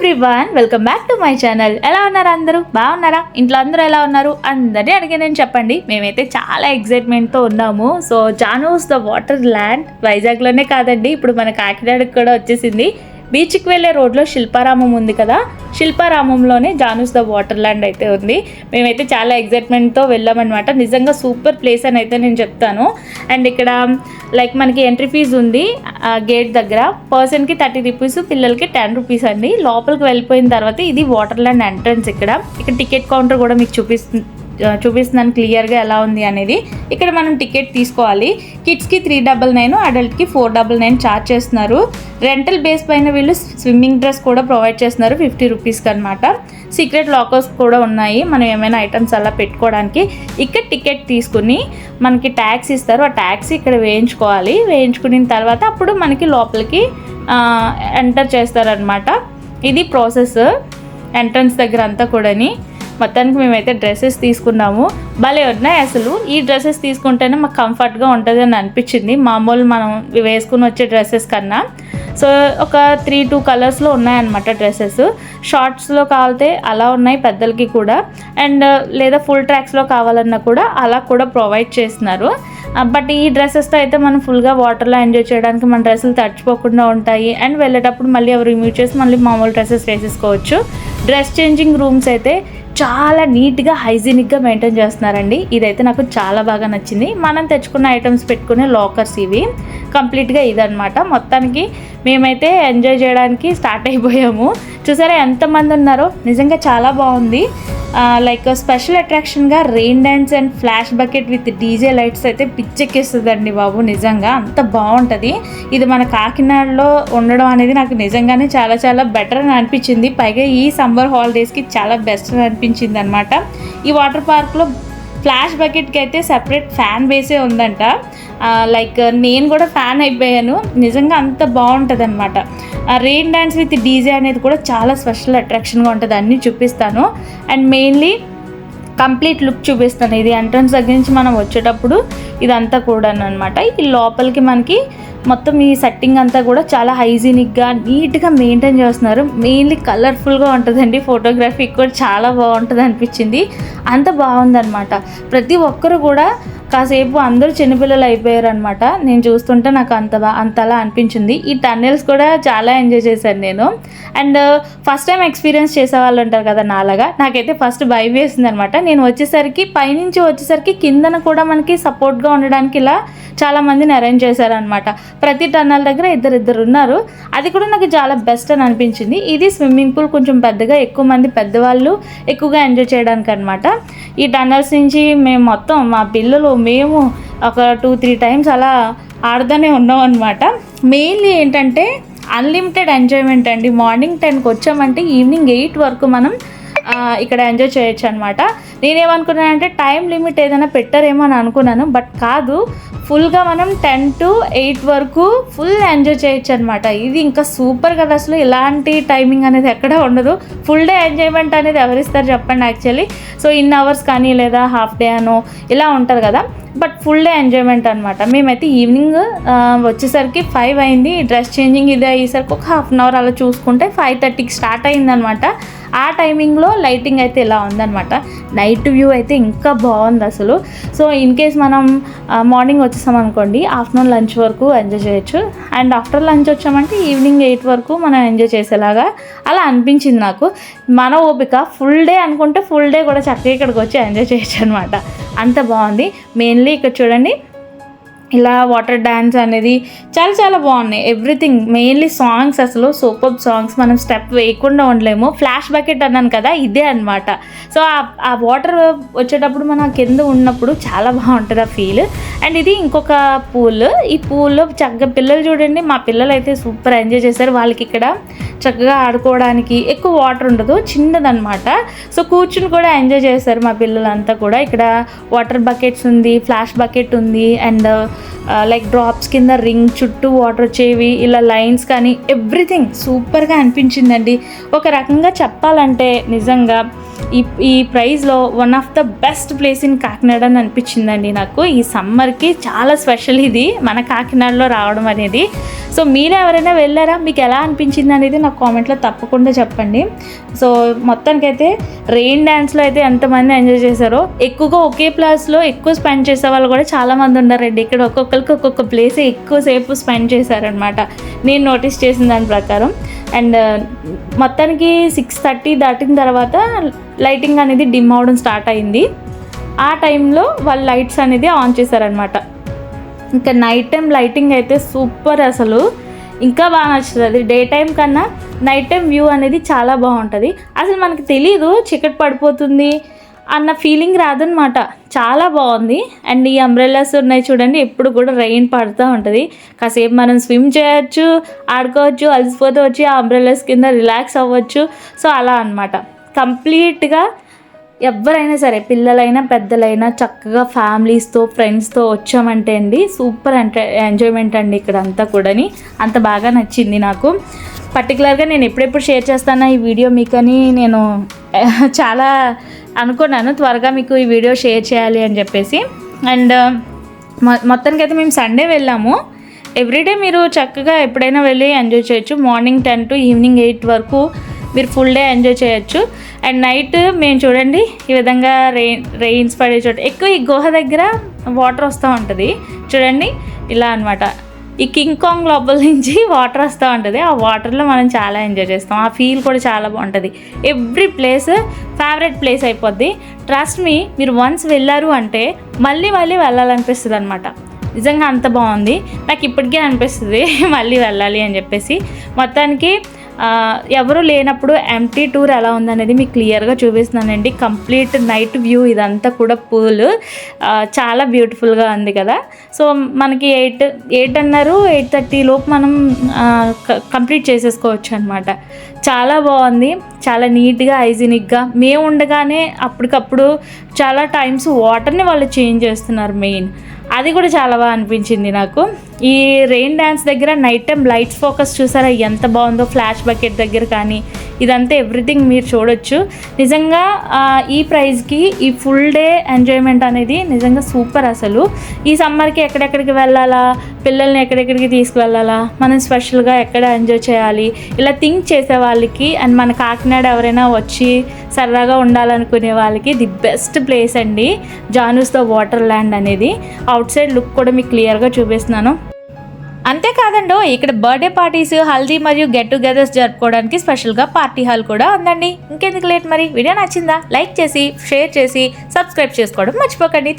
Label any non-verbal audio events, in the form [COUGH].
Everyone welcome back to my channel ఎలా ఉన్నారు అందరూ? బాగున్నారా? ఇంట్లో అందరూ ఎలా ఉన్నారు? అందరినీ అడిగానని చెప్పండి. మేమైతే చాలా ఎక్సైట్మెంట్తో ఉన్నాము. So Janu's the water land వైజాగ్లోనే కాదండి. ఇప్పుడు మన కాకినాడకు కూడా వచ్చేసింది. బీచ్కి వెళ్ళే రోడ్లో శిల్పారామం ఉంది కదా? శిల్పారామంలోనే జానూస్ ద వాటర్ ల్యాండ్ అయితే ఉంది. మేమైతే చాలా ఎక్సైట్మెంట్తో వెళ్ళామన్నమాట. నిజంగా సూపర్ ప్లేస్ అని అయితే నేను చెప్తాను. అండ్ ఇక్కడ లైక్ మనకి ఎంట్రీ ఫీజు ఉంది గేట్ దగ్గర. పర్సన్కి థర్టీ రూపీస్ పిల్లలకి టెన్ రూపీస్ అండి. లోపలికి వెళ్ళిపోయిన తర్వాత ఇది వాటర్ ల్యాండ్ ఎంట్రన్స్ ఇక్కడ. ఇక్కడ టికెట్ కౌంటర్ కూడా మీకు చూపిస్తుంది చూపిస్తున్నాను క్లియర్గా ఎలా ఉంది అనేది ఇక్కడ మనం టికెట్ తీసుకోవాలి. కిడ్స్కి త్రీ డబల్ నైన్ అడల్ట్కి ఫోర్ డబల్ నైన్ ఛార్జ్ చేస్తున్నారు. రెంటల్ బేస్ పైన వీళ్ళు స్విమ్మింగ్ డ్రెస్ కూడా ప్రొవైడ్ చేస్తున్నారు ఫిఫ్టీ రూపీస్కి అనమాట సీక్రెట్ లాకర్స్ కూడా ఉన్నాయి మనం ఏమైనా ఐటమ్స్ అలా పెట్టుకోవడానికి. ఇక్కడ టికెట్ తీసుకుని మనకి ట్యాక్స్ ఇస్తారు ఆ ట్యాక్స్ ఇక్కడ వేయించుకోవాలి. వేయించుకున్న తర్వాత అప్పుడు మనకి లోపలికి ఎంటర్ చేస్తారనమాట ఇది ప్రాసెస్ ఎంట్రన్స్ దగ్గర అంతా కూడాని. మొత్తానికి మేమైతే డ్రెస్సెస్ తీసుకున్నాము. భలే ఉన్నాయి అసలు. ఈ డ్రెస్సెస్ తీసుకుంటేనే మాకు కంఫర్ట్గా ఉంటుంది అని అనిపించింది. మామూలు మనం వేసుకుని వచ్చే డ్రెస్సెస్ కన్నా. సో ఒక త్రీ టూ కలర్స్లో ఉన్నాయన్నమాట డ్రెస్సెస్. షార్ట్స్లో కావాలితే అలా ఉన్నాయి పెద్దలకి కూడా. అండ్ లేదా ఫుల్ ట్రాక్స్లో కావాలన్నా కూడా అలా కూడా ప్రొవైడ్ చేస్తున్నారు. బట్ ఈ డ్రెస్సెస్తో అయితే మనం ఫుల్గా వాటర్లో ఎంజాయ్ చేయడానికి మన డ్రెస్సులు తడిచిపోకుండా ఉంటాయి. అండ్ వెళ్ళేటప్పుడు మళ్ళీ అవి రిమూవ్ చేసి మళ్ళీ మామూలు డ్రెస్సెస్ వేసేసుకోవచ్చు. డ్రెస్ చేంజింగ్ రూమ్స్ అయితే చాలా నీట్గా హైజీనిక్గా మెయింటైన్ చేస్తున్నారండి. ఇదైతే నాకు చాలా బాగా నచ్చింది. మనం తెచ్చుకున్న ఐటమ్స్ పెట్టుకునే లాకర్స్ ఇవి. కంప్లీట్గా ఇదనమాట మొత్తానికి మేమైతే ఎంజాయ్ చేయడానికి స్టార్ట్ అయిపోయాము. చూసారా ఎంతమంది ఉన్నారో? నిజంగా చాలా బాగుంది. Like special అట్రాక్షన్గా rain dance and flash bucket with DJ lights అయితే పిచ్చెక్కిస్తుందండి బాబు నిజంగా. అంత బాగుంటుంది. ఇది మన కాకినాడలో ఉండడం అనేది నాకు నిజంగానే చాలా చాలా బెటర్ అని అనిపించింది. పైగా ఈ సమ్మర్ హాలిడేస్కి చాలా బెస్ట్ అని అనిపించింది అనమాట ఈ వాటర్ పార్క్లో ఫ్లాష్ బకెట్కి అయితే సెపరేట్ ఫ్యాన్ బేసే ఉందంట. లైక్ నేను కూడా ఫ్యాన్ అయిపోయాను. నిజంగా అంత బాగుంటుంది అనమాట రెయిన్ డ్యాన్స్ విత్ డీజే అనేది కూడా చాలా స్పెషల్ అట్రాక్షన్గా ఉంటుంది. అన్నీ చూపిస్తాను. అండ్ మెయిన్లీ కంప్లీట్ లుక్ చూపిస్తాను. ఇది ఎంట్రన్స్ దగ్గర నుంచి మనం వచ్చేటప్పుడు ఇదంతా కూడా అనమాట ఈ లోపలికి మనకి మొత్తం ఈ సెట్టింగ్ అంతా కూడా చాలా హైజీనిక్గా నీట్గా మెయింటైన్ చేస్తున్నారు. మెయిన్లీ కలర్ఫుల్గా ఉంటుందండి. ఫోటోగ్రఫీ కూడా చాలా బాగుంటుంది అనిపించింది. అంత బాగుందన్నమాట. ప్రతి ఒక్కరు కూడా కాసేపు అందరూ చిన్నపిల్లలు అయిపోయారు అనమాట నేను చూస్తుంటే నాకు అంత అంతలా అనిపించింది. ఈ టన్నెల్స్ కూడా చాలా ఎంజాయ్ చేశాను నేను. అండ్ ఫస్ట్ టైం ఎక్స్పీరియన్స్ చేసే వాళ్ళు ఉంటారు కదా నాలాగా. నాకైతే ఫస్ట్ భయం వేసింది అనమాట నేను వచ్చేసరికి పైనుంచి వచ్చేసరికి కిందన కూడా మనకి సపోర్ట్గా ఉండడానికి ఇలా చాలా మందిని అరేంజ్ చేశారనమాట ప్రతి టన్నల్ దగ్గర ఇద్దరు ఇద్దరు ఉన్నారు. అది కూడా నాకు చాలా బెస్ట్ అని అనిపించింది. ఇది స్విమ్మింగ్ పూల్ కొంచెం పెద్దగా ఎక్కువ మంది పెద్దవాళ్ళు ఎక్కువగా ఎంజాయ్ చేయడానికి అనమాట ఈ టన్నల్స్ నుంచి మేము మొత్తం మా పిల్లలు మేము ఒక టూ త్రీ టైమ్స్ అలా ఆడుతూనే ఉన్నాం అనమాట మెయిన్లీ ఏంటంటే అన్లిమిటెడ్ ఎంజాయ్మెంట్ అండి. మార్నింగ్ టెన్కి వచ్చామంటే ఈవినింగ్ ఎయిట్ వరకు మనం ఇక్కడ ఎంజాయ్ చేయొచ్చు అనమాట నేనేమనుకున్నానంటే టైం లిమిట్ ఏదైనా పెట్టారేమో అని అనుకున్నాను బట్ కాదు. ఫుల్గా మనం టెన్ టు ఎయిట్ వరకు ఫుల్ ఎంజాయ్ చేయొచ్చు అనమాట ఇది ఇంకా సూపర్ కదా అసలు. ఇలాంటి టైమింగ్ అనేది ఎక్కడ ఉండదు. ఫుల్ డే ఎంజాయ్మెంట్ అనేది ఎవరిస్తారు చెప్పండి యాక్చువల్లీ సో ఇన్ అవర్స్ కానీ లేదా హాఫ్ డే అనో ఇలా ఉంటుంది కదా. బట్ ఫుల్ డే ఎంజాయ్మెంట్ అనమాట మేమైతే ఈవినింగ్ వచ్చేసరికి ఫైవ్ అయింది. డ్రెస్ చేంజింగ్ ఇది అయ్యేసరికి ఒక హాఫ్ అన్ అవర్ అలా చూసుకుంటే ఫైవ్ థర్టీకి స్టార్ట్ అయిందనమాట ఆ టైమింగ్లో లైటింగ్ అయితే ఇలా ఉందనమాట నైట్ వ్యూ అయితే ఇంకా బాగుంది అసలు. సో ఇన్ కేస్ మనం మార్నింగ్ వచ్చేసాం అనుకోండి ఆఫ్టర్నూన్ లంచ్ వరకు ఎంజాయ్ చేయొచ్చు. అండ్ ఆఫ్టర్ లంచ్ వచ్చామంటే ఈవినింగ్ ఎయిట్ వరకు మనం ఎంజాయ్ చేసేలాగా అలా అనిపించింది నాకు. మన ఓపిక ఫుల్ డే అనుకుంటే ఫుల్ డే కూడా చక్కగా ఇక్కడికి వచ్చి ఎంజాయ్ చేయొచ్చు అనమాట అంత బాగుంది. మెయిన్ మెయిన్లీ ఇక్కడ చూడండి ఇలా వాటర్ డ్యాన్స్ అనేది చాలా చాలా బాగున్నాయి. ఎవ్రీథింగ్ మెయిన్లీ సాంగ్స్ అసలు సూపర్ సాంగ్స్ మనం స్టెప్ వేయకుండా ఉండలేము. ఫ్లాష్ బకెట్ అన్నాను కదా ఇదే అనమాట సో ఆ వాటర్ వచ్చేటప్పుడు మన కింద ఉన్నప్పుడు చాలా బాగుంటుంది ఆ ఫీల్ అండ్ ఇది ఇంకొక పూల్ ఈ పూల్లో చక్కగా పిల్లలు చూడండి మా పిల్లలు అయితే సూపర్ ఎంజాయ్ చేశారు. వాళ్ళకి ఇక్కడ చక్కగా ఆడుకోవడానికి ఎక్కువ వాటర్ ఉండదు చిన్నదనమాట సో కూర్చుని కూడా ఎంజాయ్ చేశారు మా పిల్లలంతా కూడా. ఇక్కడ వాటర్ బకెట్స్ ఉంది ఫ్లాష్ బకెట్ ఉంది అండ్ లైక్ డ్రాప్స్ కింద రింగ్ చుట్టూ వాటర్ వచ్చేవి ఇలా లైన్స్ కానీ ఎవ్రీథింగ్ సూపర్గా అనిపించిందండి. ఒక రకంగా చెప్పాలంటే నిజంగా ఈ ఈ ప్రైజ్లో one of the best place in Kakinada అని అనిపించిందండి నాకు. ఈ సమ్మర్కి చాలా స్పెషల్ ఇది మన కాకినాడలో రావడం అనేది. సో మీరు ఎవరైనా వెళ్ళారా? మీకు ఎలా అనిపించింది అనేది నాకు కామెంట్లో తప్పకుండా చెప్పండి. సో మొత్తానికైతే రెయిన్ డ్యాన్స్లో అయితే ఎంతమంది ఎంజాయ్ చేశారో ఎక్కువగా ఒకే ప్లేస్లో ఎక్కువ స్పెండ్ చేసే వాళ్ళు కూడా చాలామంది ఉన్నారండి. ఇక్కడ ఒక్కొక్కరికి ఒక్కొక్క ప్లేసే ఎక్కువసేపు స్పెండ్ చేశారనమాట నేను నోటీస్ చేసిన దాని ప్రకారం. అండ్ uh, మొత్తానికి సిక్స్ థర్టీ దాటిన తర్వాత లైటింగ్ అనేది డిమ్ అవడం స్టార్ట్ అయింది. ఆ టైంలో వాళ్ళు లైట్స్ అనేది ఆన్ చేశారనమాట ఇంకా నైట్ టైం లైటింగ్ అయితే సూపర్ అసలు. ఇంకా బాగా నచ్చుతుంది. అది డే టైం కన్నా నైట్ టైం వ్యూ అనేది చాలా బాగుంటుంది. అసలు మనకి తెలియదు చీకటి పడిపోతుంది. అన్న ఫీలింగ్ రాదనమాట చాలా బాగుంది. అండ్ ఈ అంబ్రెల్లాస్ ఉన్నాయి చూడండి ఎప్పుడు కూడా రెయిన్ పడుతూ ఉంటుంది. కాసేపు మనం స్విమ్ చేయొచ్చు ఆడుకోవచ్చు అలసిపోతే వచ్చి ఆ అంబ్రెల్లాస్ కింద రిలాక్స్ అవ్వచ్చు. సో అలా అనమాట కంప్లీట్గా ఎవరైనా సరే పిల్లలైనా పెద్దలైనా చక్కగా ఫ్యామిలీస్తో ఫ్రెండ్స్తో వచ్చామంటే అండి సూపర్ ఎంట ఎంజాయ్మెంట్ అండి ఇక్కడ అంతా కూడాని. అంత బాగా నచ్చింది నాకు. పర్టికులర్గా నేను ఎప్పుడెప్పుడు షేర్ చేస్తానా ఈ వీడియో మీకని నేను [LAUGHS] చాలా అనుకున్నాను త్వరగా మీకు ఈ వీడియో షేర్ చేయాలి అని చెప్పేసి. అండ్ మొత్తానికి మొత్తానికైతే మేము సండే వెళ్ళాము. ఎవ్రీడే మీరు చక్కగా ఎప్పుడైనా వెళ్ళి ఎంజాయ్ చేయొచ్చు. Morning ten to evening eight వరకు మీరు ఫుల్ డే ఎంజాయ్ చేయొచ్చు. అండ్ నైట్ మేము చూడండి ఈ విధంగా రెయిన్ రెయిన్స్ పడే చోట ఎక్కువ ఈ గుహ దగ్గర వాటర్ వస్తూ ఉంటుంది. చూడండి ఇలా అన్నమాట. ఈ కింగ్ కాంగ్ లోపల నుంచి [LAUGHS] వాటర్ వస్తూ ఉంటుంది. ఆ వాటర్లో మనం చాలా ఎంజాయ్ చేస్తాం. ఆ ఫీల్ కూడా చాలా బాగుంటుంది. ఎవ్రీ ప్లేస్ ఫేవరెట్ ప్లేస్ అయిపోద్ది. ట్రస్ట్ మీ మీరు వన్స్ వెళ్ళారు అంటే మళ్ళీ మళ్ళీ వెళ్ళాలనిపిస్తుంది అనమాట నిజంగా అంత బాగుంది. నాకు ఇప్పటికే అనిపిస్తుంది [LAUGHS] మళ్ళీ వెళ్ళాలి అని చెప్పేసి. మొత్తానికి ఎవరు లేనప్పుడు ఎంటీ టూర్ ఎలా ఉందనేది మీకు క్లియర్గా చూపిస్తున్నానండి. కంప్లీట్ నైట్ వ్యూ ఇదంతా కూడా పూల్ చాలా బ్యూటిఫుల్గా ఉంది కదా. సో మనకి ఎయిట్ ఎయిట్ అన్నారు ఎయిట్ థర్టీ లోపు మనం కంప్లీట్ చేసేసుకోవచ్చు అనమాట చాలా బాగుంది. చాలా నీట్గా హైజీనిక్గా మేము ఉండగానే అప్పటికప్పుడు చాలా టైమ్స్ వాటర్ని వాళ్ళు చేంజ్ చేస్తున్నారు మెయిన్ అది కూడా చాలా బాగా అనిపించింది నాకు. ఈ రెయిన్ డ్యాన్స్ దగ్గర నైట్ టైం లైట్స్ ఫోకస్ చూసారా? ఎంత బాగుందో ఫ్లాష్ బకెట్ దగ్గర కానీ ఇదంతా ఎవ్రీథింగ్ మీరు చూడొచ్చు. నిజంగా ఈ ప్రైజ్కి ఈ ఫుల్ డే ఎంజాయ్మెంట్ అనేది నిజంగా సూపర్ అసలు. ఈ సమ్మర్కి ఎక్కడెక్కడికి వెళ్ళాలా? పిల్లల్ని ఎక్కడెక్కడికి తీసుకువెళ్ళాలా? మనం స్పెషల్గా ఎక్కడ ఎంజాయ్ చేయాలి? ఇలా థింక్ చేసే వాళ్ళకి అండ్ మన కాకినాడ ఎవరైనా వచ్చి సరదాగా ఉండాలనుకునే వాళ్ళకి ది బెస్ట్ ప్లేస్ అండి. జానూస్ ద వాటర్ ల్యాండ్ అనేది. అవుట్ సైడ్ లుక్ కూడా మీకు క్లియర్గా చూపిస్తున్నాను. అంతేకాదండో ఇక్కడ బర్త్డే పార్టీస్ హల్దీ మరియు గెట్ టుగెదర్స్ జరుపుకోవడానికి స్పెషల్గా పార్టీ హాల్ కూడా ఉందండి. ఇంకెందుకు లేట్ మరి? వీడియో నచ్చిందా? లైక్ చేసి షేర్ చేసి సబ్స్క్రైబ్ చేసుకోవడం మర్చిపోకండి.